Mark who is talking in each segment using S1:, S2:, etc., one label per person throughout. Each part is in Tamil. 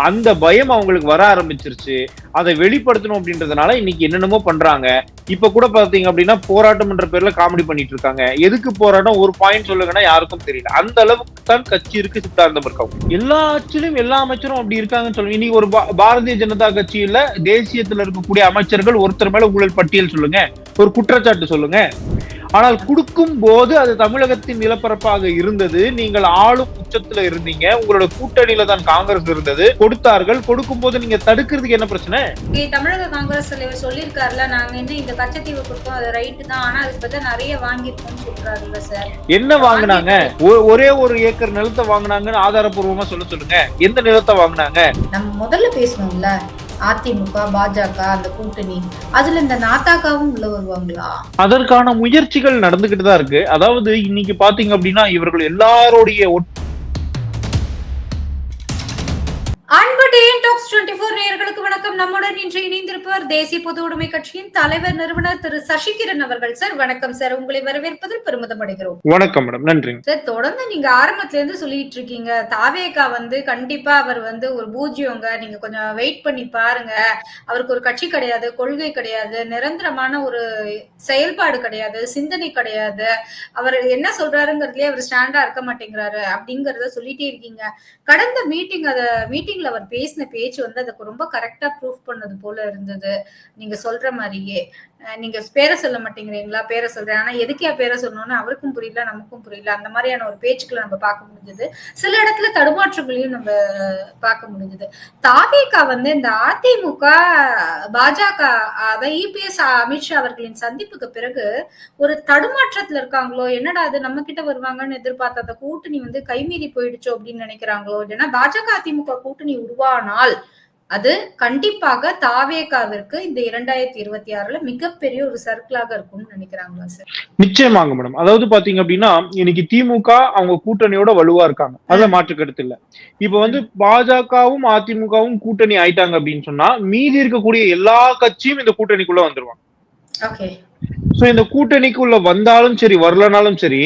S1: அந்த பயம் அவங்களுக்கு வர ஆரம்பிச்சிருச்சு. அதை வெளிப்படுத்தணும் அப்படின்றதுனால இன்னைக்கு என்னென்னமோ பண்றாங்க. இப்ப கூட பாத்தீங்க அப்படின்னா போராட்டம் என்ற பேர்ல காமெடி பண்ணிட்டு இருக்காங்க. எதுக்கு போராட்டம்? ஒரு பாயிண்ட் சொல்லுங்கன்னா யாருக்கும் தெரியல. அந்த அளவுக்கு தான் கட்சி இருக்கு சித்தார்த்தம் இருக்காங்க எல்லா ஆட்சியிலும் எல்லா அமைச்சரும் அப்படி இருக்காங்கன்னு சொல்லுங்க. இன்னைக்கு ஒரு பா- பாரதிய ஜனதா கட்சியில தேசியத்துல இருக்கக்கூடிய அமைச்சர்கள் ஒருத்தர் மேல ஊழல் பட்டியல் சொல்லுங்க. ஒரு குற்றச்சாட்டு சொல்லுங்க. ஆனால் கொடுக்கும் போது அது தமிழகத்தின் நிலப்பரப்பாக இருந்தது. நீங்கள் ஆளும் உச்சத்துல இருந்தீங்க. உங்களோட கூட்டணியில தான் காங்கிரஸ் இருந்தது. கொடுத்தார்கள். கொடுக்கும் போது நீங்க தடுக்கிறதுக்கு என்ன பிரச்சனை?
S2: தமிழக காங்கிரஸ் தலைவர் சொல்லியிருக்காருல நாங்க என்ன இந்த கச்சத்தீவு கொடுத்தோம் அது ரைட்டு தான் ஆனா அதுக்கு பதிலா நிறைய வாங்கியிருக்கோம்னு சொல்றாருல்ல சார்
S1: என்ன வாங்குனாங்க? ஒ- ஒரே ஒரு ஏக்கர் நிலத்தை வாங்குனாங்கன்னு ஆதாரப்பூர்வமா சொல்ல சொல்லுங்க. எந்த நிலத்தை வாங்குனாங்க?
S2: நம்ம முதல்ல பேசணும்ல. அதிமுக பாஜக அந்த கூட்டணி. அதுல இந்த நாத்தாக்காவும் உள்ள வருவாங்களா?
S1: அதற்கான முயற்சிகள் நடந்துகிட்டு தான் இருக்கு. அதாவது இன்னைக்கு பாத்தீங்க அப்படின்னா இவர்கள் எல்லாருடைய
S2: டாக்ஸ் டுவெண்ட்டி ஃபோர் நேயர்களுக்கு வணக்கம். நம்முடன் இன்று இணைந்திருப்பவர் தேசிய பொது உடைமை கட்சியின் தலைவர் நிறுவனர் திரு சசிகிரண் அவர்கள் சார். வணக்கம் சார். உங்களை வரவேற்பதில் பெருமிதம் அடைகிறோம்.
S1: வணக்கம் மேடம். நன்றிங்க
S2: சார் தொடர்ந்து நீங்க ஆரம்பத்துல இருந்து சொல்லிட்டு இருக்கீங்க. தாவேகா வந்து கண்டிப்பா அவர் வந்து ஒரு பூஜ்யங்க நீங்க கொஞ்சம் வெயிட் பண்ணி பாருங்க. அவருக்கு ஒரு கட்சி கிடையாது கொள்கை கிடையாது நிரந்தரமான ஒரு செயல்பாடு கிடையாது சிந்தனை கிடையாது. அவர் என்ன சொல்றாருங்கிறதுலயே அவர் ஸ்டாண்டா இருக்க மாட்டேங்கிறாரு அப்படிங்கறத சொல்லிட்டே இருக்கீங்க. கடந்த மீட்டிங் அத மீட்டிங்ல அவர் பேசின பேச்சு வந்து அதுக்கு ரொம்ப கரெக்டா ப்ரூஃப் பண்ணது போல இருந்தது. நீங்க சொல்ற மாதிரியே. நீங்க பேரை சொல்ல மாட்டேங்கிறீங்களா? பேரை சொல்றேன். ஆனா எதுக்கே பேரை சொல்லணும்னு அவருக்கும் புரியல நமக்கும் புரியல. அந்த மாதிரியான ஒரு பேச்சுக்களை நம்ம பார்க்க முடிஞ்சது. சில இடத்துல தடுமாற்றங்களையும் நம்ம பார்க்க முடிஞ்சது. தாவேகா வந்து இந்த அதிமுக பாஜக அதை இபிஎஸ் அமித்ஷா அவர்களின் சந்திப்புக்கு பிறகு ஒரு தடுமாற்றத்துல இருக்காங்களோ? என்னடா அது நம்ம கிட்ட வருவாங்கன்னு எதிர்பார்த்த அந்த கூட்டணி வந்து கைமீறி போயிடுச்சோ அப்படின்னு நினைக்கிறாங்களோ? இல்லைன்னா பாஜக அதிமுக கூட்டணி உருவானால் அது கண்டிப்பாக தாவேகாவிற்கு இந்த இரண்டாயிரத்தி இருபத்தி ஆறுல மிகப்பெரிய ஒரு சர்க்கிளாக இருக்கும்னு நினைக்கிறாங்களா சார்?
S1: நிச்சயமாங்க மேடம் அதாவது பாத்தீங்க அப்படின்னா இன்னைக்கு திமுக அவங்க கூட்டணியோட வலுவா இருக்காங்க. அதுல மாற்று கருத்து இல்ல. இப்ப வந்து பாஜகவும் அதிமுகவும் கூட்டணி ஆயிட்டாங்க அப்படின்னு சொன்னா மீதி இருக்கக்கூடிய எல்லா கட்சியும் இந்த கூட்டணிக்குள்ள வந்துருவாங்க.
S2: ஓகே.
S1: சோ இந்த கூட்டணிக்குள்ள வந்தாலும் சரி வரலனாலும் சரி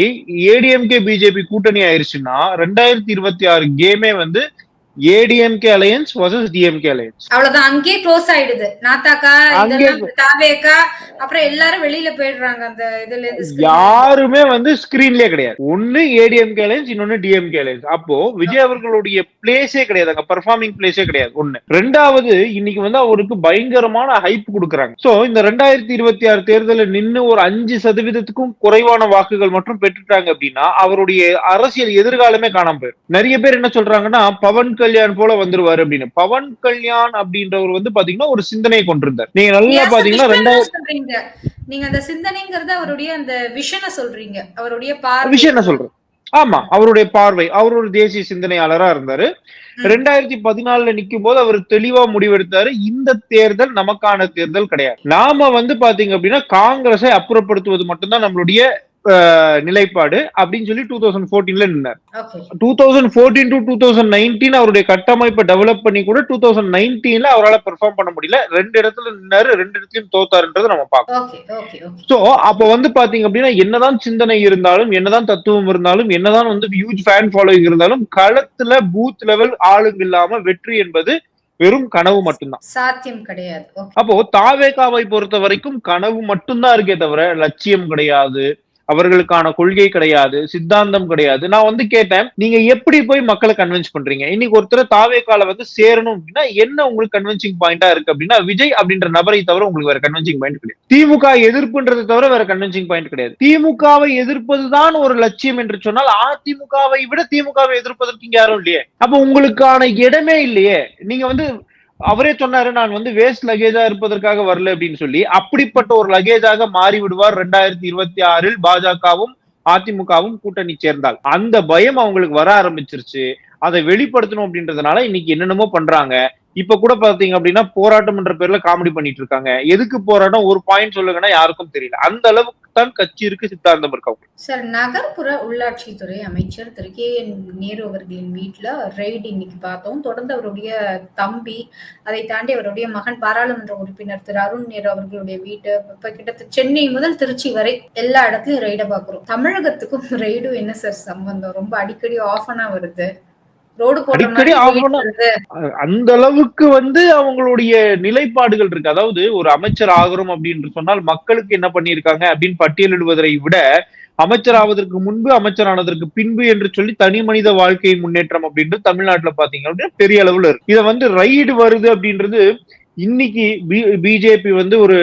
S1: ஏடிஎம்கே பிஜேபி கூட்டணி ஆயிருச்சுன்னா ரெண்டாயிரத்தி இருபத்தி ஆறு கேமே வந்து ADMK alliance versus DMK alliance.
S2: அவ்வளவுதான். அங்கேயே க்ளோஸ் ஆயிடுது. நாத்தாக்கா
S1: அங்கேயே
S2: இதெல்லாம் தாவேகா அப்புறம் எல்லாரும் வெளியில போயிடுறாங்க அந்த இதுல.
S1: யாருமே வந்து ஸ்கிரீன்லயே கிடையாது. ஒண்ணு ஏடிஎம்கே அலையன்ஸ் இன்னொன்னு டிஎம்கே அலையன்ஸ் அப்போ விஜய் அவர்களுடைய பிளேஸே கிடையாது. அங்க பர்ஃபார்மிங் பிளேஸே கிடையாது. ஒண்ணு. ரெண்டாவது இன்னைக்கு வந்து அவருக்கு பயங்கரமான ஹைப் கொடுக்குறாங்க. சோ இந்த ரெண்டாயிரத்தி இருபத்தி ஆறு தேர்தலில் நின்னு ஒரு அஞ்சு சதவீதத்துக்கும் குறைவான வாக்குகள் மட்டும் பெற்றுட்டாங்க அப்படின்னா அவருடைய அரசியல் எதிர்காலமே காணாம போயிரும் நிறைய பேர் என்ன சொல்றாங்கன்னா பவன் கல்யாண் போல வந்துருவாரு அப்படின்னு. பவன் கல்யாண் அப்படின்றவர் வந்து பாத்தீங்கன்னா ஒரு சிந்தனையை கொண்டிருந்தார். நீங்க நல்லா பாத்தீங்கன்னா
S2: சொல்றீங்க. நீங்க அந்த சிந்தனைங்கிறது அவருடைய அந்த விஷனை சொல்றீங்க. அவருடைய பார்வை.
S1: என்ன சொல்றேன். ஆமா அவருடைய பார்வை. அவர் ஒரு தேசிய சிந்தனையாளரா இருந்தாரு. ரெண்டாயிரத்தி பதினாலுல நிக்கும் போது அவர் தெளிவா முடிவெடுத்தாரு. இந்த தேர்தல் நமக்கான தேர்தல் கிடையாது. நாம வந்து பாத்தீங்க அப்படின்னா காங்கிரஸை அப்புறப்படுத்துவது மட்டும்தான் நம்மளுடைய நிலைப்பாடு அப்படின்னு சொல்லி டூ தௌசண்ட் ஃபோர்டீன்ல நின்னார். Two thousand fourteen to two thousand nineteen அவருடைய கட்டமைப்பை டெவலப் பண்ணி கூட டூ தௌசண்ட் நைன்டீன்ல அவரால் பெர்ஃபார்ம் பண்ண முடியல. ரெண்டு இடத்துல நின்னாரு ரெண்டு இடத்துலயும் தோத்தாருன்றதை நம்ம பார்க்கணும். சோ அப்ப வந்து பாத்தீங்க அப்படின்னா என்னதான் சிந்தனை இருந்தாலும் என்னதான் தத்துவம் இருந்தாலும் என்னதான் வந்து ஹியூஜ் ஃபேன் ஃபாலோயிங் இருந்தாலும் களத்துல பூத் லெவல் ஆளுங்க இல்லாம வெற்றி என்பது வெறும் கனவு மட்டும்தான்.
S2: சாத்தியம் கிடையாது.
S1: அப்போ தாவேகாவை பொறுத்த வரைக்கும் கனவு மட்டும்தான் இருக்கே தவிர லட்சியம் கிடையாது. அவர்களுக்கான கொள்கை கிடையாது சித்தாந்தம் கிடையாது. நான் வந்து கேட்டேன் நீங்க எப்படி போய் மக்களை கன்வின்ஸ் பண்றீங்க? இன்னைக்கு ஒருத்தர் தாவேகால வந்து சேரணும் அப்படின்னா என்ன உங்களுக்கு கன்வின்சிங் பாயிண்டா இருக்கு அப்படின்னா விஜய் அப்படின்ற நபரை தவிர உங்களுக்கு வேற கன்வின்சிங் பாயிண்ட் கிடையாது. திமுக எதிர்ப்புன்றதை தவிர வேற கன்வின்சிங் பாயிண்ட் கிடையாது. திமுகவை எதிர்ப்பதுதான் ஒரு லட்சியம் என்று சொன்னால் அதிமுகவை விட திமுகவை எதிர்ப்பதற்கு இங்க யாரும் இல்லையே. அப்ப உங்களுக்கான இடமே இல்லையே. நீங்க வந்து அவரே சொன்னாரு நான் வந்து வேஸ்ட் லக்கேஜா இருப்பதற்காக வரல அப்படின்னு சொல்லி. அப்படிப்பட்ட ஒரு லக்கேஜாக மாறி விடுவார் ரெண்டாயிரத்தி இருபத்தி ஆறில் பாஜகவும் அதிமுகவும் கூட்டணி சேர்ந்தால். அந்த பயம் அவங்களுக்கு வர ஆரம்பிச்சிருச்சு. அதை வெளிப்படுத்தணும் அப்படின்றதுனால இன்னைக்கு என்னென்னமோ பண்றாங்க. இப்ப கூட பாத்தீங்க அப்படின்னா போராட்டம் என்ற பேர்ல காமெடி பண்ணிட்டு இருக்காங்க. எதுக்கு போராட்டம்? ஒரு பாயிண்ட் சொல்லுங்கன்னா யாருக்கும் தெரியல. அந்த அளவுக்கு தான் கட்சி இருக்கு சித்தாந்தம் இருக்கு
S2: சார் நகர்ப்புற உள்ளாட்சித்துறை அமைச்சர் திரு. கே. என். நேரு அவர்களின் வீட்டுல ரெய்டு இன்னைக்கு பார்த்தோம். தொடர்ந்து அவருடைய தம்பி அதை தாண்டி அவருடைய மகன் பாராளுமன்ற உறுப்பினர் திரு. அருண் நேரு அவர்களுடைய வீட்டு இப்ப கிட்டத்தட்ட சென்னை முதல் திருச்சி வரை எல்லா இடத்துலயும் ரெய்ட பாக்குறோம் தமிழகத்துக்கும் ரெய்டும் என்ன சார் சம்பந்தம்? ரொம்ப அடிக்கடி ஆஃபனா வருது.
S1: அடிக்கடி அந்த அளவுக்கு வந்து அவங்களுடைய நிலைப்பாடுகள் இருக்கு. அதாவது ஒரு அமைச்சர் ஆகிறோம் அப்படின்னு சொன்னால் மக்களுக்கு என்ன பண்ணியிருக்காங்க அப்படின்னு பட்டியலிடுவதை விட அமைச்சர் ஆவதற்கு முன்பு அமைச்சர் ஆனதற்கு பின்பு என்று சொல்லி தனி மனித வாழ்க்கை முன்னேற்றம் அப்படின்றது தமிழ்நாட்டுல பாத்தீங்க அப்படின்னா பெரிய அளவுல இருக்கு. இதை வந்து ரைடு வருது அப்படின்றது இன்னைக்கு பிஜேபி வந்து ஒரு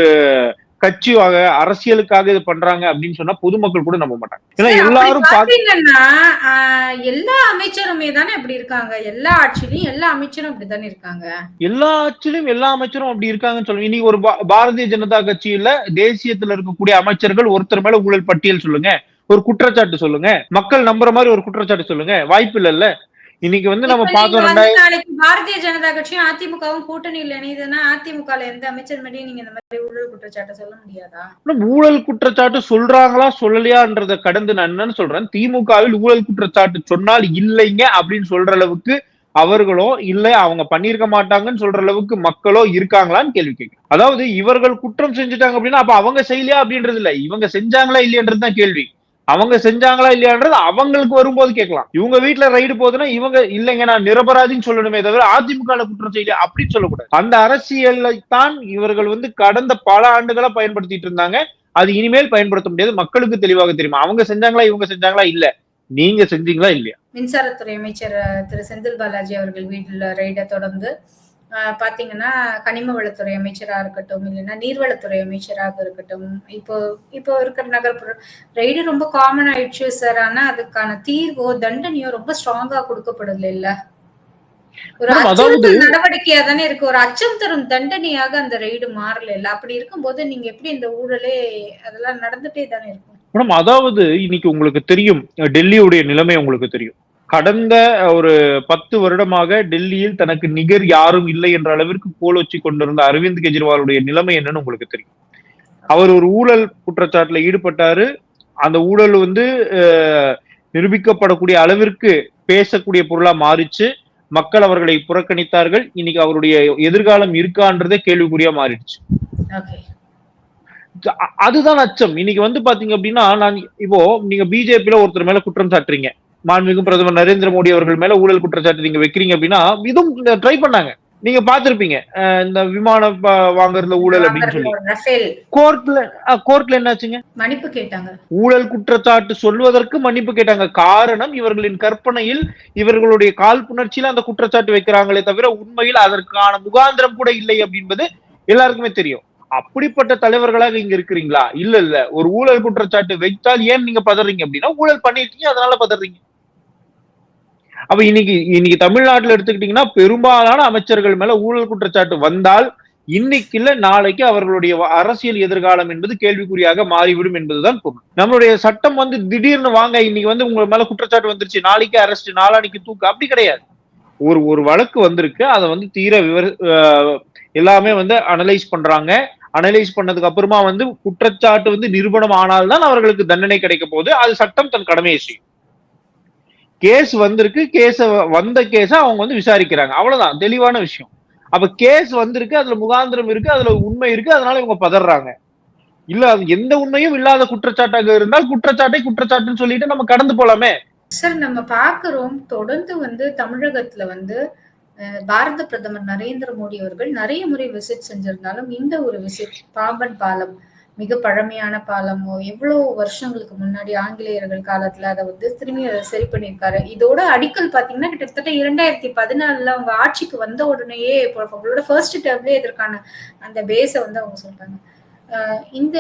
S1: கட்சியாக அரசியலுக்காக இது பண்றாங்க அப்படின்னு சொன்னா பொதுமக்கள் கூட நம்ப மாட்டாங்க. ஏன்னா எல்லாரும் பாத்து-
S2: பாத்தீங்கன்னா எல்லா அமைச்சருமே தானே அப்படி இருக்காங்க? எல்லா ஆட்சியிலும் எல்லா அமைச்சரும் அப்படித்தானே இருக்காங்க?
S1: எல்லா ஆட்சியிலும் எல்லா அமைச்சரும் அப்படி இருக்காங்கன்னு சொல்லுங்க. இன்னைக்கு ஒரு பாரதிய ஜனதா கட்சியில தேசியத்துல இருக்கக்கூடிய அமைச்சர்கள் ஒருத்தர் மேல ஊழல் பட்டியல் சொல்லுங்க. ஒரு குற்றச்சாட்டு சொல்லுங்க. மக்கள் நம்புற மாதிரி ஒரு குற்றச்சாட்டு சொல்லுங்க. வாய்ப்பு இல்லைல்ல இன்னைக்கு வந்து நம்ம பார்த்தோம்
S2: நாளைக்கு பாரதிய ஜனதா கட்சியும் அதிமுகவும் கூட்டணியில் இணையுதுன்னா அதிமுக எந்த அமைச்சர் மேலேயும் நீங்க இந்த மாதிரி ஊழல் குற்றச்சாட்டை சொல்ல முடியாதா?
S1: ஊழல் குற்றச்சாட்டு சொல்றாங்களா சொல்லலையான்றத கடந்து நான் என்னன்னு சொல்றேன். திமுகவில் ஊழல் குற்றச்சாட்டு சொன்னால் இல்லைங்க அப்படின்னு சொல்ற அளவுக்கு அவர்களோ இல்ல அவங்க பண்ணியிருக்க மாட்டாங்கன்னு சொல்ற அளவுக்கு மக்களோ இருக்காங்களான்னு கேள்வி கேட்கிறேன். அதாவது இவர்கள் குற்றம் செஞ்சுட்டாங்க அப்படின்னா அப்ப அவங்க செய்யலையா அப்படின்றது இல்ல இவங்க செஞ்சாங்களா இல்லையன்றது தான் கேள்வி. அவங்க செஞ்சாங்களா இல்லையான்றது அவங்களுக்கு வரும்போது கேட்கலாம். இவங்க வீட்டுல ரைடு போகுதுன்னா இவங்க இல்லைங்க நான் நிரபராதின்னு சொல்லணுமே தவிர அதிமுக குற்றம் செய்யல அப்படின்னு சொல்லக்கூடாது. அந்த அரசியலை தான் இவர்கள் வந்து கடந்த பல ஆண்டுகளா பயன்படுத்திட்டு இருந்தாங்க. அது இனிமேல் பயன்படுத்த முடியாது. மக்களுக்கு தெளிவாக தெரியுமா. அவங்க செஞ்சாங்களா இவங்க செஞ்சாங்களா இல்ல. நீங்க செஞ்சீங்களா இல்லையா?
S2: மின்சாரத்துறை அமைச்சர் திரு செந்தில் பாலாஜி அவர்கள் வீட்டுல ரைட தொடர்ந்து பாத்தீங்கன்னா கனிம வளத்துறை அமைச்சரா இருக்கட்டும் இல்லைன்னா நீர்வளத்துறை அமைச்சராக இருக்கட்டும். இப்போ இப்போ இருக்கிற நகர்ப்புற ரைடு ரொம்ப காமன் ஆயிடுச்சு சார் ஆனா அதுக்கான தீர்வோ தண்டனையோ ரொம்ப ஸ்ட்ராங்கா கொடுக்கப்படல இல்ல? ஒரு அச்சுறுத்தல் நடவடிக்கையா தானே இருக்கு. ஒரு அச்சம் தரும் தண்டனையாக அந்த ரைடு மாறல இல்ல? அப்படி இருக்கும்போது நீங்க எப்படி இந்த ஊழலே அதெல்லாம் நடந்துட்டே தானே இருக்கும்?
S1: மேடம் அதாவது இன்னைக்கு உங்களுக்கு தெரியும் டெல்லியுடைய நிலைமை உங்களுக்கு தெரியும். கடந்த ஒரு பத்து வருடமாக டெல்லியில் தனக்கு நிகர் யாரும் இல்லை என்ற அளவிற்கு கோல் வச்சு கொண்டிருந்த அரவிந்த் கெஜ்ரிவாலுடைய நிலைமை என்னன்னு உங்களுக்கு தெரியும். அவர் ஒரு ஊழல் குற்றச்சாட்டுல ஈடுபட்டாரு. அந்த ஊழல் வந்து நிரூபிக்கப்படக்கூடிய அளவிற்கு பேசக்கூடிய பொருளா மாறிச்சு. மக்கள் அவர்களை புறக்கணித்தார்கள். இன்னைக்கு அவருடைய எதிர்காலம் இருக்கான்றதே கேள்விக்குறியா மாறிடுச்சு. அதுதான் அச்சம். இன்னைக்கு வந்து பாத்தீங்க அப்படின்னா நான் இப்போ நீங்க பிஜேபியில ஒருத்தர் மேல குற்றம் சாட்டுறீங்க. மாண்புமிகு பிரதமர் நரேந்திர மோடி அவர்கள் மேல ஊழல் குற்றச்சாட்டு நீங்க வைக்கிறீங்க அப்படின்னா இதுவும் ட்ரை பண்ணாங்க. நீங்க பாத்திருப்பீங்க இந்த விமானம் வாங்குறதுல ஊழல் அப்படின்னு சொல்லி. கோர்ட்ல கோர்ட்ல என்னாச்சுங்க?
S2: மன்னிப்பு கேட்டாங்க.
S1: ஊழல் குற்றச்சாட்டு சொல்வதற்கு மன்னிப்பு கேட்டாங்க. காரணம் இவர்களின் கற்பனையில் இவர்களுடைய காழ்ப்புணர்ச்சியில அந்த குற்றச்சாட்டு வைக்கிறாங்களே தவிர உண்மையில் அதற்கான முகாந்திரம் கூட இல்லை அப்படின்பது எல்லாருக்குமே தெரியும். அப்படிப்பட்ட தலைவர்களாக இங்க இருக்கிறீங்களா? இல்ல இல்ல. ஒரு ஊழல் குற்றச்சாட்டு வைத்தால் ஏன் நீங்க பதறீங்க அப்படின்னா ஊழல் பண்ணிட்டீங்க அதனால பதறீங்க. அப்ப இன்னைக்கு இன்னைக்கு தமிழ்நாட்டுல எடுத்துக்கிட்டீங்கன்னா பெரும்பாலான அமைச்சர்கள் மேல ஊழல் குற்றச்சாட்டு வந்தால் இன்னைக்கு இல்ல நாளைக்கு அவர்களுடைய அரசியல் எதிர்காலம் என்பது கேள்விக்குறியாக மாறிவிடும் என்பதுதான் பொருள். நம்மளுடைய சட்டம் வந்து திடீர்னு வாங்க இன்னைக்கு வந்து உங்க மேல குற்றச்சாட்டு வந்துருச்சு நாளைக்கு அரெஸ்ட் நாளானிக்கு தூக்கு அப்படி கிடையாது. ஒரு ஒரு வழக்கு வந்திருக்கு அதை வந்து தீர விவர எல்லாமே வந்து அனலைஸ் பண்றாங்க. அனலைஸ் பண்ணதுக்கு அப்புறமா வந்து குற்றச்சாட்டு வந்து நிரூபணம் ஆனால்தான் அவர்களுக்கு தண்டனை கிடைக்க போகுது. அது சட்டம் தன் கடமையை செய்யும். கேஸ் வந்திருக்கு கேஸ வந்த கேஸ அவங்க வந்து விசாரிக்கிறாங்க. அவ்வளவுதான். தெளிவான விஷயம். அப்ப கேஸ் வந்திருக்கு அதுல முகாந்திரம் இருக்கு அதுல உண்மை இருக்கு அதனால இவங்க பதறாங்க. இல்ல அது எந்த உண்மையும் இல்லாத குற்றச்சாட்டாக இருந்தால் குற்றச்சாட்டை குற்றச்சாட்டுன்னு சொல்லிட்டு நம்ம கடந்து போலாமே.
S2: சார் நம்ம பாக்குறோம் தொடர்ந்து வந்து தமிழகத்துல வந்து பாரத பிரதமர் நரேந்திர மோடி அவர்கள் நிறைய முறை விசிட் செஞ்சிருந்தாலும் இந்த ஒரு விசிட் பாம்பன் பாலம் மிக பழமையான பாலமோ எவ்வளவு வருஷங்களுக்கு முன்னாடி ஆங்கிலேயர்கள் காலத்துல அதை வந்து திரும்பி சரி பண்ணியிருக்காரு. இதோட அடிக்கல் பாத்தீங்கன்னா கிட்டத்தட்ட இரண்டாயிரத்தி பதினாலுல அவங்க ஆட்சிக்கு வந்த உடனேயே அவங்களோட ஃபர்ஸ்ட் டேர்ம்லயே இதற்கான அந்த பேஸை வந்து அவங்க சொல்றாங்க. இந்த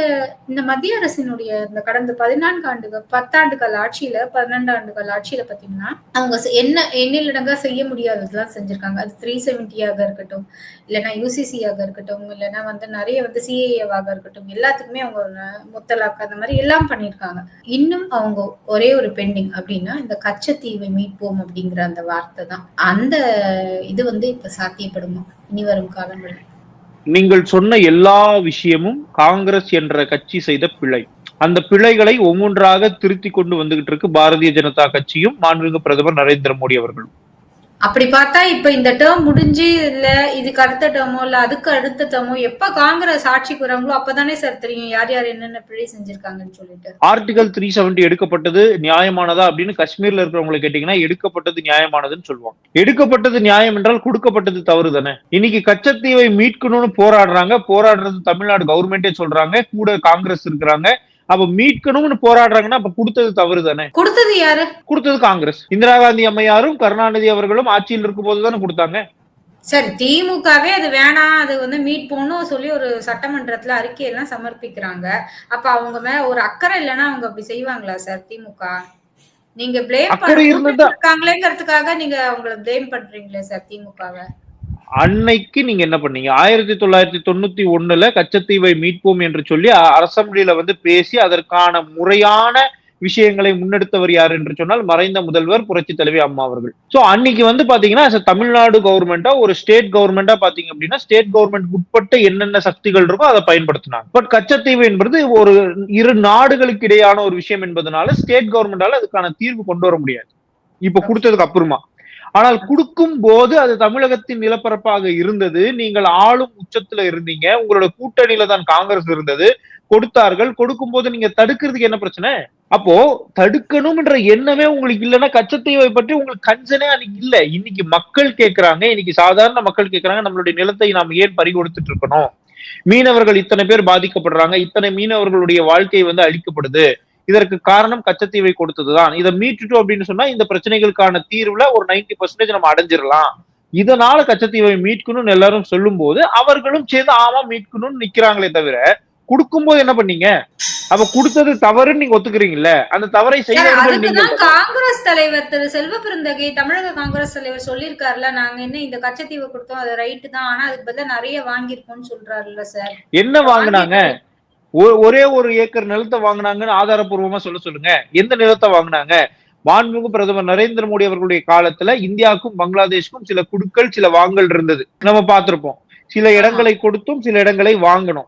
S2: இந்த மத்திய அரசினுடைய இந்த கடந்த பதினான்கு ஆண்டுகள் பத்தாண்டு கால ஆட்சியில பன்னெண்டு ஆண்டுகள் ஆட்சியில பாத்தீங்கன்னா அவங்க செ- என்ன எண்ணிலடங்கா செய்ய முடியாததெல்லாம் செஞ்சிருக்காங்க. அது த்ரீ செவன்டியாக இருக்கட்டும் இல்லைன்னா யூசிசியாக இருக்கட்டும் இல்லைன்னா வந்து நிறைய வந்து சிஏஏவாக இருக்கட்டும் எல்லாத்துக்குமே அவங்க ஒரு முத்தலாக்கு அந்த மாதிரி எல்லாம் பண்ணியிருக்காங்க. இன்னும் அவங்க ஒரே ஒரு பெண்டிங் அப்படின்னா இந்த கச்சத்தீவை மீட்போம் அப்படிங்கிற அந்த வார்த்தை தான். அந்த இது வந்து இப்ப சாத்தியப்படுமா? இனி வரும் காலங்களில்.
S1: நீங்கள் சொன்ன எல்லா விஷயமும் காங்கிரஸ் என்ற கட்சி செய்த பிழை. அந்த பிழைகளை ஒவ்வொன்றாக திருத்தி கொண்டு வந்துகிட்டு இருக்கு பாரதிய ஜனதா கட்சியும் மாண்புமிகு பிரதமர் நரேந்திர மோடி அவர்களும்.
S2: அப்படி பார்த்தா இப்ப இந்த டேர்ம் முடிஞ்சு இல்ல இதுக்கு அடுத்த டேர்மோ இல்ல அதுக்கு அடுத்த டேர்மோ எப்ப காங்கிரஸ் ஆட்சிக்கு வராங்களோ அப்பதானே சார் தெரியும் யார் யார் என்னென்ன பிழை செஞ்சிருக்காங்கன்னு சொல்லிட்டு.
S1: ஆர்டிகல் த்ரீ செவன்டி எடுக்கப்பட்டது நியாயமானதா அப்படின்னு காஷ்மீர்ல இருக்கிறவங்களை கேட்டீங்கன்னா எடுக்கப்பட்டது நியாயமானதுன்னு சொல்லுவாங்க. எடுக்கப்பட்டது நியாயம் என்றால் கொடுக்கப்பட்டது தவறு தானே இன்னைக்கு கச்சத்தீவை மீட்கணும்னு போராடுறாங்க. போராடுறது தமிழ்நாடு கவர்மெண்டே சொல்றாங்க. கூட காங்கிரஸ் இருக்கிறாங்க. அப்ப மீட்கணும்னு போராடுறாங்கன்னா அப்ப கொடுத்தது தவறு தானே
S2: கொடுத்தது யாரு?
S1: கொடுத்தது காங்கிரஸ். இந்திரா காந்தி அம்மையாரும் கருணாநிதி அவர்களும் ஆட்சியில் இருக்கும் போது தானே கொடுத்தாங்க?
S2: சரி திமுகவே அது வேணாம் அது வந்து மீட் போகணும் சொல்லி ஒரு சட்டமன்றத்துல அறிக்கையெல்லாம் சமர்ப்பிக்கிறாங்க. அப்ப அவங்க மேல ஒரு அக்கறை இல்லைன்னா அவங்க அப்படி செய்வாங்களா சார் திமுக? நீங்க பிளேம் இருக்காங்களேங்கிறதுக்காக நீங்க அவங்கள பிளேம் பண்றீங்களே சார் திமுகவை?
S1: அன்னைக்கு நீங்க என்ன பண்ணீங்க? ஆயிரத்தி தொள்ளாயிரத்தி தொண்ணூத்தி ஒண்ணுல கச்சத்தீவை மீட்போம் என்று சொல்லி அ- அசெம்பிளில வந்து பேசி அதற்கான முறையான விஷயங்களை முன்னெடுத்தவர் யார் என்று சொன்னால் மறைந்த முதல்வர் புரட்சி தலைவி அம்மா அவர்கள். சோ அன்னைக்கு வந்து பாத்தீங்கன்னா தமிழ்நாடு கவர்மெண்டா ஒரு ஸ்டேட் கவர்மெண்டா பாத்தீங்க அப்படின்னா ஸ்டேட் கவர்மெண்ட் உட்பட்ட என்னென்ன சக்திகள் இருக்கோ அதை பயன்படுத்தினாங்க. பட் கச்சத்தீவு என்பது ஒரு இரு நாடுகளுக்கு இடையான ஒரு விஷயம் என்பதனால ஸ்டேட் கவர்மெண்டால அதுக்கான தீர்வு கொண்டு வர முடியாது. இப்ப கொடுத்ததுக்கு அப்புறமா. ஆனால் கொடுக்கும் போது அது தமிழகத்தின் நிலப்பரப்பாக இருந்தது. நீங்கள் ஆளும் உச்சத்துல இருந்தீங்க. உங்களோட கூட்டணியில தான் காங்கிரஸ் இருந்தது. கொடுத்தார்கள். கொடுக்கும் போது நீங்க தடுக்கிறதுக்கு என்ன பிரச்சனை? அப்போ தடுக்கணும்ன்ற எண்ணமே உங்களுக்கு இல்லைன்னா கச்சத்தீவை பற்றி உங்களுக்கு கஞ்சனே அன்னைக்கு இல்ல. இன்னைக்கு மக்கள் கேட்கறாங்க இன்னைக்கு சாதாரண மக்கள் கேட்கறாங்க நம்மளுடைய நிலத்தை நாம் ஏன் பறி கொடுத்துட்டு இருக்கணும்? மீனவர்கள் இத்தனை பேர் பாதிக்கப்படுறாங்க. இத்தனை மீனவர்களுடைய வாழ்க்கை வந்து அழிக்கப்படுது. இதற்கு காரணம் கச்சத்தீவை கொடுத்ததுதான். இதை மீட்டுட்டோம் அப்படின்னு சொன்னா இந்த பிரச்சனைகளுக்கான தீர்வுல ஒரு 90% பர்சன்டேஜ் நம்ம அடைஞ்சிடலாம் இதனால கச்சத்தீவை மீட்கணும்னு எல்லாரும் சொல்லும் போது அவர்களும் சேர்ந்து ஆமா மீட்கணும்னு நிக்கிறாங்களே தவிர கொடுக்கும்போது என்ன பண்ணீங்க? அப்ப கொடுத்தது தவறுன்னு நீங்க ஒத்துக்கிறீங்கல்ல? அந்த தவறை
S2: அதுக்குதான் காங்கிரஸ் தலைவர் திரு செல்வ பெருந்தகை தமிழக காங்கிரஸ் தலைவர் சொல்லியிருக்காருல நாங்க என்ன இந்த கச்சத்தீவு கொடுத்தோம் அது ரைட்டு தான் ஆனா அதுக்கு பதிலா நிறைய வாங்கியிருக்கோம்னு சொல்றாருல்ல சார்.
S1: என்ன வாங்குனாங்க? ஒரே ஒரு ஏக்கர் நிலத்தை வாங்குனாங்கன்னு ஆதாரப்பூர்வமா சொல்ல சொல்லுங்க. எந்த நிலத்தை வாங்குனாங்க? மாண்புமிகு பிரதமர் நரேந்திர மோடி அவர்களுடைய காலத்துல இந்தியாவுக்கும் பங்களாதேஷ்க்கும் சில குடுக்கல் சில வாங்கல் இருந்தது. நம்ம பார்த்திருப்போம். சில இடங்களை கொடுத்தும் சில இடங்களை வாங்கணும்.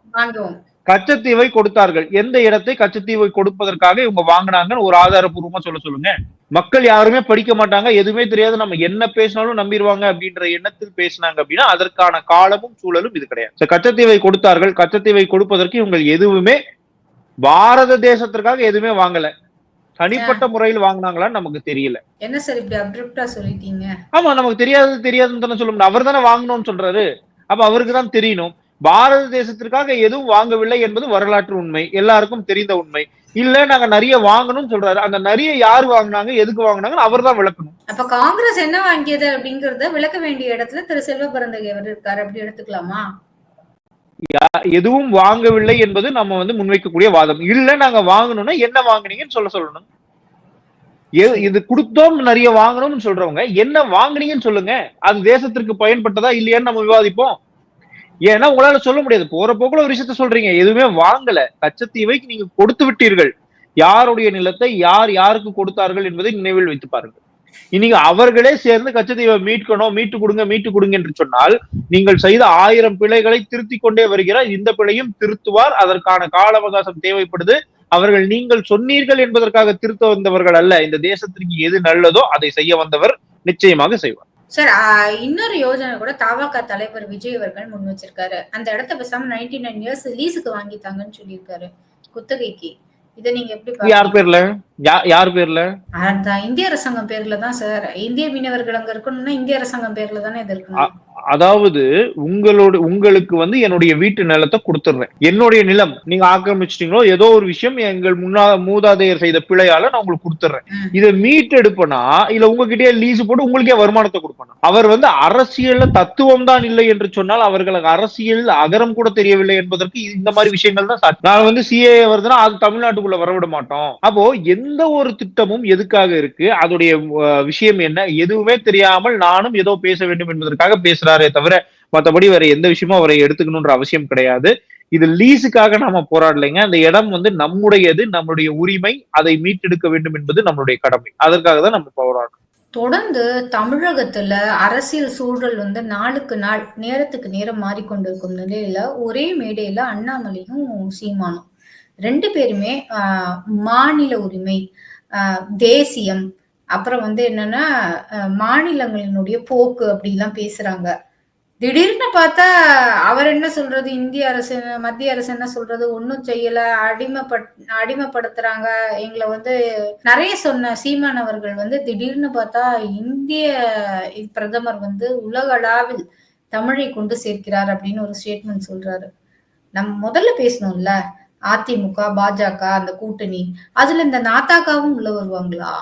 S1: கச்சத்தீவை கொடுத்தார்கள். எந்த இடத்தை கச்சத்தீவை கொடுப்பதற்காக இவங்க வாங்குனாங்கன்னு ஒரு ஆதாரப்பூர்வமா சொல்ல சொல்லுங்க. மக்கள் யாருமே படிக்க மாட்டாங்க. எதுவுமே தெரியாது. நம்ம என்ன பேசினாலும் நம்பிடுவாங்க அப்படின்ற எண்ணத்தில் பேசினாங்க அப்படின்னா அதற்கான காலமும் சூழலும் இது கிடையாது. கச்சத்தீவை கொடுத்தார்கள். கச்சத்தீவை கொடுப்பதற்கு இவங்க எதுவுமே பாரத தேசத்திற்காக எதுவுமே வாங்கல. தனிப்பட்ட முறையில் வாங்குனாங்களான்னு நமக்கு தெரியல.
S2: என்ன சார் இப்படி அப்ரப்டா சொல்லிட்டீங்க?
S1: ஆமா நமக்கு தெரியாது தெரியாதுன்னு தானே சொல்ல முடியும். அவர் தானே வாங்கணும்னு சொல்றாரு. அப்ப அவருக்கு தான் தெரியணும். பாரத தேசத்திற்காக எதுவும் வாங்கவில்லை என்பது வரலாற்று உண்மை. எல்லாருக்கும் தெரிந்த உண்மை. இல்ல நாங்க நிறைய வாங்கணும்னு சொல்றாரு. அந்த நிறைய யார் வாங்குனாங்க எதுக்கு வாங்குனாங்கன்னு அவர் தான் விளக்கணும்.
S2: அப்ப காங்கிரஸ் என்ன வாங்கியது அப்படிங்கறத விளக்க வேண்டிய இடத்துல திரு செல்வ பெருந்தகை அவர் இருக்காரு. அப்படி எடுத்துக்கலாமா?
S1: எதுவும் வாங்கவில்லை என்பது நம்ம வந்து முன்வைக்கக்கூடிய வாதம். இல்ல நாங்க வாங்கணும்னா என்ன வாங்குனீங்கன்னு சொல்ல சொல்லணும். இது கொடுத்தோம் நிறைய வாங்கணும்னு சொல்றவங்க என்ன வாங்குனீங்கன்னு சொல்லுங்க. அது தேசத்திற்கு பயன்பட்டதா இல்லையான்னு நம்ம விவாதிப்போம். ஏன்னா உங்களால சொல்ல முடியாது. போற போக்குல ஒரு விஷயத்த சொல்றீங்க. எதுவுமே வாங்கல. கச்சத்தீவைக்கு நீங்க கொடுத்து விட்டீர்கள். யாருடைய நிலத்தை யார் யாருக்கு கொடுத்தார்கள் என்பதை நினைவில் வைத்து பாருங்கள். இன்னைக்கு அவர்களே சேர்ந்து கச்சத்தீவை மீட்கணும் மீட்டு கொடுங்க மீட்டு கொடுங்க என்று சொன்னால் நீங்கள் செய்த ஆயிரம் பிழைகளை திருத்திக் கொண்டே வருகிறார். இந்த பிழையும் திருத்துவார். அதற்கான கால அவகாசம் தேவைப்படுது. அவர்கள் நீங்கள் சொன்னீர்கள் என்பதற்காக திருத்த வந்தவர்கள் அல்ல. இந்த தேசத்திற்கு எது நல்லதோ அதை செய்ய வந்தவர் நிச்சயமாக செய்வார்.
S2: சார் இன்னொரு யோஜனை கூட தாவக தலைவர் விஜய் அவர்கள் முன் வச்சிருக்காரு. அந்த இடத்த பேசாம நைன்டி நைன் இயர்ஸ் லீஸுக்கு வாங்கித்தாங்கன்னு சொல்லியிருக்காரு. குத்தகைக்கு. இதை நீங்க எப்படி
S1: யார்? பேர்ல? யார் பேர்ல?
S2: அந்த இந்திய அரசாங்கம் பேர்ல தான் சார் இந்திய மீனவர்கள் அங்க இருக்கணும்னா இந்திய அரசாங்கம் பேர்ல தானே இது இருக்கணும்.
S1: அதாவது உங்களோட உங்களுக்கு வந்து என்னுடைய வீட்டு நிலத்தை கொடுத்துடுறேன். என்னுடைய நிலம் நீங்க ஆக்கிரமிச்சிட்டீங்களோ ஏதோ ஒரு விஷயம் எங்கள் முன்னா மூதாதையர் செய்த பிழையால நான் உங்களுக்கு கொடுத்துறேன்
S2: ம்.
S1: இதை மீட்டெடுப்பனா இல்ல உங்ககிட்டயே லீஸ் போட்டு உங்களுக்கே வருமானத்தை கொடுப்பனா? அவர் வந்து அரசியல்ல தத்துவம் தான் இல்லை என்று சொன்னால் அவர்களுக்கு அரசியல் அகரம் கூட தெரியவில்லை என்பதற்கு இந்த மாதிரி விஷயங்கள் தான் நான் வந்து சிஏ வருதுன்னா அது தமிழ்நாட்டுக்குள்ள வரவிட மாட்டோம். அப்போ எந்த ஒரு திட்டமும் எதுக்காக இருக்கு? அதோடைய விஷயம் என்ன? எதுவுமே தெரியாமல் நானும் ஏதோ பேச வேண்டும் என்பதற்காக பேசுறாரே. தவிர மற்றபடி வேற எந்த விஷயமும் அவரை எடுத்துக்கணும்ன்ற அவசியம் கிடையாது. இது லீஸுக்காக நாம போராடலைங்க. அந்த இடம் வந்து நம்முடையது நம்மளுடைய உரிமை அதை மீட்டெடுக்க வேண்டும் என்பது நம்மளுடைய கடமை. அதற்காக தான் நம்ம போராடுறோம்.
S2: தொடர்ந்து தமிழகத்துல அரசியல் சூழல் வந்து நாளுக்கு நாள் நேரத்துக்கு நேரம் மாறிக்கொண்டிருக்கும் நிலையில ஒரே மேடையில அண்ணாமலையும் சீமானும். ரெண்டு பேருமே ஆஹ், மாநில உரிமை ஆஹ், தேசியம் அப்புறம் வந்து என்னன்னா மாநிலங்களினுடைய போக்கு அப்படிலாம் பேசுறாங்க. திடீர்னு பார்த்தா அவர் என்ன சொல்றது? இந்திய அரசு மத்திய அரசு என்ன சொல்றது? ஒன்னும் செய்யல. அடிமைப்பட் அடிமைப்படுத்துறாங்க. எங்களை வந்து நிறைய சொன்ன சீமான் அவர்கள் வந்து திடீர்னு பார்த்தா இந்திய பிரதமர் வந்து உலகளாவில் தமிழை கொண்டு சேர்க்கிறார் அப்படின்னு ஒரு ஸ்டேட்மெண்ட் சொல்றாரு. நம்ம முதல்ல பேசணும்ல. அதிமுக பாஜக அந்த கூட்டணி. அதுல இந்த நாத்தாக்காவும் உள்ள வருவாங்களா?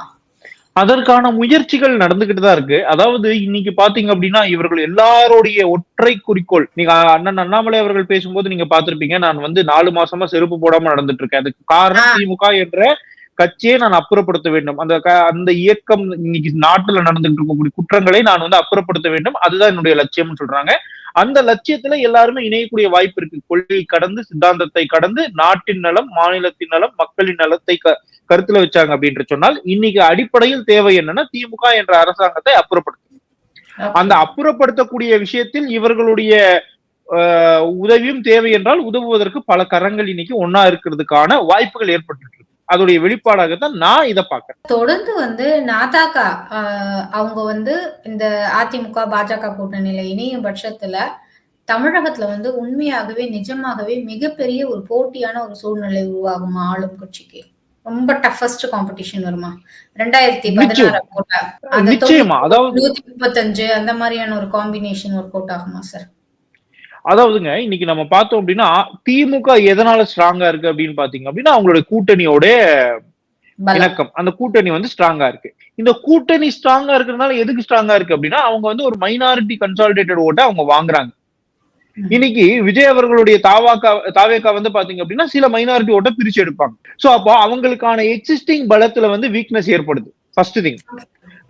S1: அதற்கான முயற்சிகள் நடந்துகிட்டு தான் இருக்கு. அதாவது இன்னைக்கு பாத்தீங்க அப்படின்னா இவர்கள் எல்லாருடைய ஒற்றை குறிக்கோள் நீங்க அண்ணன் அண்ணாமலை அவர்கள் பேசும்போது நீங்க பார்த்திருப்பீங்க நான் வந்து நாலு மாசமா செருப்பு போடாம நடந்துட்டு இருக்கேன். அதுக்கு காரணம். திமுக என்ற கட்சியை நான் அப்புறப்படுத்த வேண்டும். அந்த க- அந்த இயக்கம் இன்னைக்கு நாட்டுல நடந்துட்டு இருக்கக்கூடிய குற்றங்களை நான் வந்து அப்புறப்படுத்த வேண்டும். அதுதான் என்னுடைய லட்சியம்னு சொல்றாங்க. அந்த லட்சியத்துல எல்லாருமே இணையக்கூடிய வாய்ப்பு இருக்கு. கொள்கை கடந்து சித்தாந்தத்தை கடந்து நாட்டின் நலம் மாநிலத்தின் நலம் மக்களின் நலத்தை க- கருத்துல வச்சாங்க அப்படின்னு சொன்னால் இன்னைக்கு அடிப்படையில் தேவை என்னன்னா திமுக என்ற அரசாங்கத்தை அப்புறப்படுத்தணும் அந்த அப்புறப்படுத்தக்கூடிய விஷயத்தில் இவர்களுடைய உதவியும் தேவை என்றால் உதவுவதற்கு பல கரங்கள் இன்னைக்கு ஒன்னா இருக்கிறதுக்கான வாய்ப்புகள் ஏற்பட்டு இருக்கு அதோடைய வெளிப்பாடாகத்தான் நான் இதை பார்க்கறேன்.
S2: தொடர்ந்து வந்து நாதாக்கா ஆஹ், அவங்க வந்து இந்த அதிமுக பாஜக கூட்டணியில இணையும் பட்சத்துல தமிழகத்துல வந்து உண்மையாகவே நிஜமாகவே மிகப்பெரிய ஒரு போட்டியான ஒரு சூழ்நிலை உருவாகும் ஆளும் கட்சிக்கு. ரொம்ப டஃபஸ்ட் காம்படிஷன் வருமா? ரெண்டாயிரத்தி பதினாறு போட்டா. அந்த
S1: நிச்சயமா. அதாவது
S2: நூத்தி முப்பத்தஞ்சு அந்த மாதிரியான ஒரு காம்பினேஷன் ஒர்க் அவுட் ஆகுமா சார்
S1: அதாவதுங்க இன்னைக்கு நம்ம பார்த்தோம் அப்படின்னா திமுக எதனால ஸ்ட்ராங்கா இருக்கு அப்படின்னு பாத்தீங்க அப்படின்னா அவங்களுடைய கூட்டணியோட இணக்கம். அந்த கூட்டணி வந்து ஸ்ட்ராங்கா இருக்கு. இந்த கூட்டணி ஸ்ட்ராங்கா இருக்கிறதுனால எதுக்கு ஸ்ட்ராங்கா இருக்கு அப்படின்னா அவங்க வந்து ஒரு மைனாரிட்டி கன்சாலிடேட்டட் ஓட்டை அவங்க வாங்குறாங்க. இன்னைக்கு விஜய் அவர்களுடைய தாவாக்கா தாவேக்கா வந்து பாத்தீங்க அப்படின்னா சில மைனாரிட்டி ஓட்டை பிரிச்சு எடுப்பாங்க. சோ அப்போ அவங்களுக்கான எக்ஸிஸ்டிங் பலத்துல வந்து வீக்னஸ் ஏற்படுது. ஃபர்ஸ்ட் திங்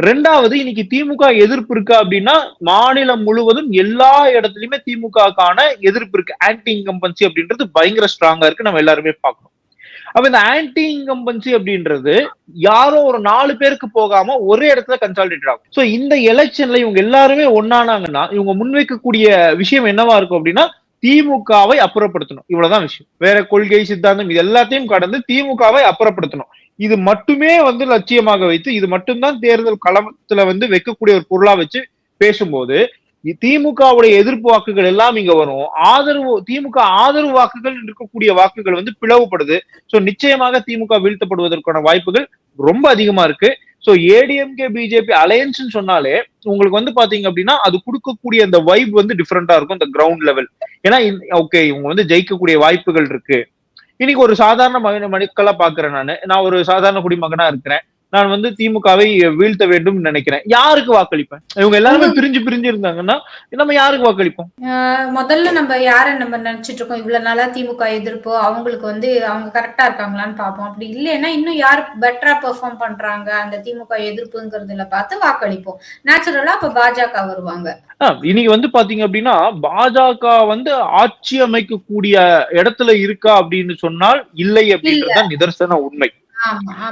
S1: ரெண்டாவது இன்னைக்கு திமுக எதிர்ப்பு இருக்கு அப்படின்னா மாநிலம் முழுவதும் எல்லா இடத்துலயுமே திமுகக்கான எதிர்ப்பு இருக்கு. ஆன்டி இன்கம்பன்சி அப்படின்றது பயங்கர ஸ்ட்ராங்கா இருக்கு. நம்ம எல்லாருமே பார்க்கணும். அப்ப இந்த ஆன்டி இன்கம்பன்சி அப்படின்றது யாரோ ஒரு நாலு பேருக்கு போகாம ஒரே இடத்துல கன்சால்டேட் ஆகும். சோ இந்த எலெக்ஷன்ல இவங்க எல்லாருமே ஒன்னானாங்கன்னா இவங்க முன்வைக்கக்கூடிய விஷயம் என்னவா இருக்கும் அப்படின்னா திமுகவை அப்புறப்படுத்தணும். இவ்வளவுதான் விஷயம். வேற கொள்கை சித்தாந்தம் இது எல்லாத்தையும் கடந்து திமுகவை அப்புறப்படுத்தணும். இது மட்டுமே வந்து லட்சியமாக வைத்து இது மட்டும்தான் தேர்தல் களத்துல வந்து வைக்கக்கூடிய ஒரு பொருளா வச்சு பேசும்போது திமுகவுடைய எதிர்ப்பு வாக்குகள் எல்லாம் இங்க வரும். ஆதரவு திமுக ஆதரவு வாக்குகள் இருக்கக்கூடிய வாக்குகள் வந்து பிளவுபடுது. சோ நிச்சயமாக திமுக வீழ்த்தப்படுவதற்கான வாய்ப்புகள் ரொம்ப அதிகமா இருக்கு. சோ ஏடிஎம்கே பிஜேபி அலையன்ஸ் சொன்னாலே உங்களுக்கு வந்து பாத்தீங்க அப்படின்னா அது கொடுக்கக்கூடிய அந்த வைப் வந்து டிஃப்ரெண்டா இருக்கும் இந்த கிரவுண்ட் லெவல் ஏன்னா ஓகே இவங்க வந்து ஜெயிக்கக்கூடிய வாய்ப்புகள் இருக்கு. இன்னைக்கு ஒரு சாதாரண மகன மனுக்களா பாக்குறேன் நானு. நான் ஒரு சாதாரண குடிமகனா இருக்கிறேன். நான் வந்து திமுகவை வீழ்த்த வேண்டும் நினைக்கிறேன். யாருக்கு வாக்களிப்பேன்? இவங்க எல்லாருமே பிரிஞ்சு பிரிஞ்சு இருந்தாங்கன்னா நம்ம யாருக்கு வாக்களிப்போம்?
S2: முதல்ல நம்ம யார நம்ம நினைச்சிட்டு இருக்கோம்? இவ்வளவு நாளா திமுக எதிர்ப்பு அவங்களுக்கு வந்து அவங்க கரெக்டா இருக்காங்களான்னு பார்ப்போம். அப்படி இல்லைன்னா இன்னும் யார் பெட்டரா பெர்ஃபார்ம் பண்றாங்க? அந்த திமுக எதிர்ப்புங்கிறதுல பார்த்து வாக்களிப்போம். நேச்சுரலா அப்ப பாஜக வருவாங்க.
S1: இன்னைக்கு வந்து பாத்தீங்க அப்படின்னா பாஜக வந்து ஆட்சி அமைக்கக்கூடிய இடத்துல இருக்கா அப்படின்னு சொன்னால் இல்லை அப்படின்றதுதான் நிதர்சன உண்மை.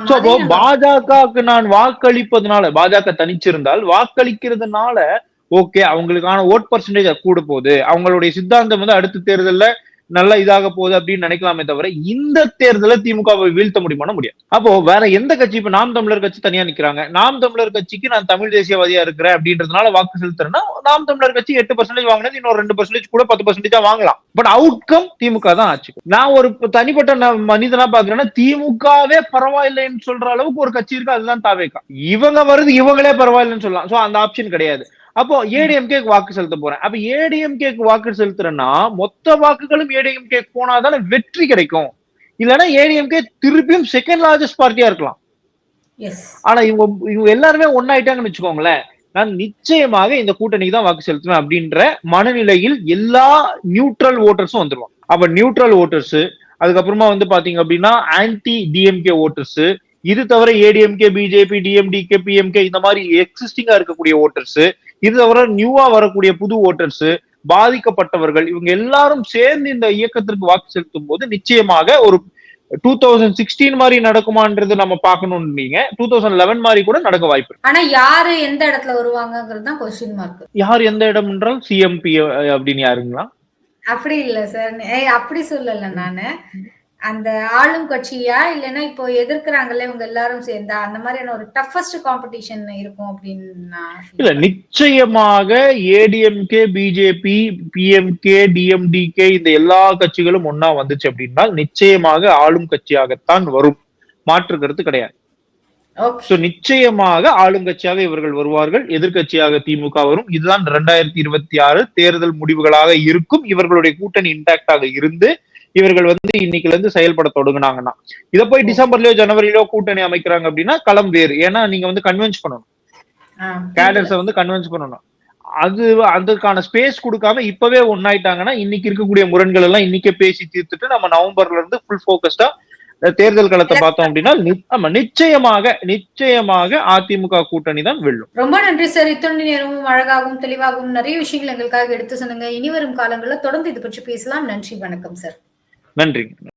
S1: சோ பாஜகவுக்கு நான் வாக்களிப்பதனால பாஜக தனிச்சிருந்தால் வாக்களிக்கிறதுனால ஓகே அவங்களுக்கான ஓட் பர்சன்டேஜ் கூட போகுது. அவங்களுடைய சித்தாந்தம் வந்து அடுத்த தேர்தல்ல நல்ல இதாக போகுது அப்படின்னு நினைக்கலாமே தவிர இந்த தேர்தலை திமுகவை வீழ்த்த முடியுமான முடியாது. அப்போ வேற எந்த கட்சி இப்ப நாம் தமிழர் கட்சி தனியா நிக்கிறாங்க. நாம் தமிழர் கட்சிக்கு நான் தமிழ் தேசியவாதியா இருக்கிறேன் அப்படின்றதுனால வாக்கு செலுத்துறேன்னா நாம் தமிழர் கட்சி எட்டு பர்சன்டேஜ் வாங்கினது இன்னொரு ரெண்டு பர்சன்டேஜ் கூட பத்து பர்சன்டேஜா வாங்கலாம். பட் அவுட்கம் திமுக தான் ஆச்சு. நான் ஒரு தனிப்பட்ட ந- மனிதனா பாக்குறேன்னா திமுகவே பரவாயில்லைன்னு சொல்ற அளவுக்கு ஒரு கட்சி இருக்கு அதுதான் தாவேக்கா. இவங்க வருது இவங்களே பரவாயில்லைன்னு சொல்லலாம். சோ அந்த ஆப்ஷன் கிடையாது. அப்போ ஏடிஎம்கே வாக்கு செலுத்த போறேன். அப்ப ஏடிஎம்கே வாக்கு செலுத்துறேன்னா மொத்த வாக்குகளும் ஏடிஎம்கே போனாதானே வெற்றி கிடைக்கும். இல்லைன்னா ஏடிஎம்கே திருப்பியும் செகண்ட் லார்ஜஸ்ட் பார்ட்டியா இருக்கலாம். ஆனா இவங்க இவங்க எல்லாருமே ஒன்னாயிட்டாங்கன்னு வச்சுக்கோங்களேன். நான் நிச்சயமாக இந்த கூட்டணிக்கு தான் வாக்கு செலுத்துவேன் அப்படின்ற மனநிலையில் எல்லா நியூட்ரல் ஓட்டர்ஸும் வந்துருவாங்க. அப்ப நியூட்ரல் ஓட்டர்ஸ் அதுக்கப்புறமா வந்து பாத்தீங்க அப்படின்னா ஆன்டி டிஎம்கே ஓட்டர்ஸ் இது தவிர ஏடிஎம்கே பிஜேபி டிஎம்டிகே பிஎம்கே இந்த மாதிரி எக்ஸிஸ்டிங்கா இருக்கக்கூடிய ஓட்டர்ஸ் இது தவிர நியூவா வரக்கூடிய புது ஓட்டர்ஸ் பாதிக்கப்பட்டவர்கள் இவங்க எல்லாரும் சேர்ந்து இந்த இயக்கத்திற்கு வாக்கு செலுத்தும் போது நிச்சயமாக ஒரு டூ தௌசண்ட் சிக்ஸ்டீன் மாதிரி நடக்குமான்றது நம்ம பார்க்கணும்னு நீங்க. டூ தௌசண்ட் லெவன் மாதிரி கூட நடக்க வாய்ப்பு.
S2: ஆனா யாரு எந்த இடத்துல வருவாங்கங்கிறது தான் கொஸ்டின் மார்க்
S1: யார் எந்த இடம் என்றால் சிஎம்பி அப்படின்னு யாருங்களா?
S2: அப்படி இல்ல சார். அப்படி சொல்லல நானு. அந்த ஆளும் கட்சியா? இல்லைன்னா இப்போ எதிர்க்கிறாங்கல்ல இவங்க எல்லாரும் சேர்ந்தா? அந்த மாதிரியான ஒரு டஃபஸ்ட் காம்படிஷன் இருக்கும் அப்படின்னு
S1: இல்ல நிச்சயமாக ஏடிஎம்கே பிஜேபி பிஎம்கே டிஎம்டிகே இந்த எல்லா கட்சிகளும் ஒன்னா வந்துச்சு அப்படின்னா நிச்சயமாக ஆளும் கட்சியாகத்தான் வரும். மாற்று கருத்து கிடையாது. நிச்சயமாக ஆளுங்கட்சியாக இவர்கள் வருவார்கள். எதிர்க்கட்சியாக திமுக வரும். இதுதான் ரெண்டாயிரத்தி இருபத்தி ஆறு தேர்தல் முடிவுகளாக இருக்கும். இவர்களுடைய கூட்டணி இன்டாக்டாக இருந்து இவர்கள் வந்து இன்னைக்குல இருந்து செயல்பட தொடங்குனாங்கன்னா. இத போய் டிசம்பர்லயோ ஜனவரிலயோ கூட்டணி அமைக்கிறாங்க அப்படின்னா களம் வேறு. ஏன்னா நீங்க வந்து கன்வின்ஸ் பண்ணணும். கேடர்ஸை வந்து கன்வின்ஸ் பண்ணணும். அது அதுக்கான ஸ்பேஸ் கொடுக்காம இப்பவே ஒன்னாயிட்டாங்கன்னா இன்னைக்கு இருக்கக்கூடிய முரண்கள் எல்லாம் இன்னைக்கே பேசி தீர்த்துட்டு நம்ம நவம்பர்ல இருந்து ஃபுல் போக்கஸ்டா தேர்தல் களத்தை பார்த்தோம் அப்படின்னா ஆமா நிச்சயமாக நிச்சயமாக அதிமுக கூட்டணி தான் வெல்லும்.
S2: ரொம்ப நன்றி சார். இத்தனை நேரமும் அழகாகவும் தெளிவாகவும் நிறைய விஷயங்கள் எங்களுக்காக எடுத்து சொன்னீங்க. இனி வரும் காலங்களில் தொடர்ந்து இது பற்றி பேசலாம். நன்றி வணக்கம் சார்.
S1: நன்றிங்க.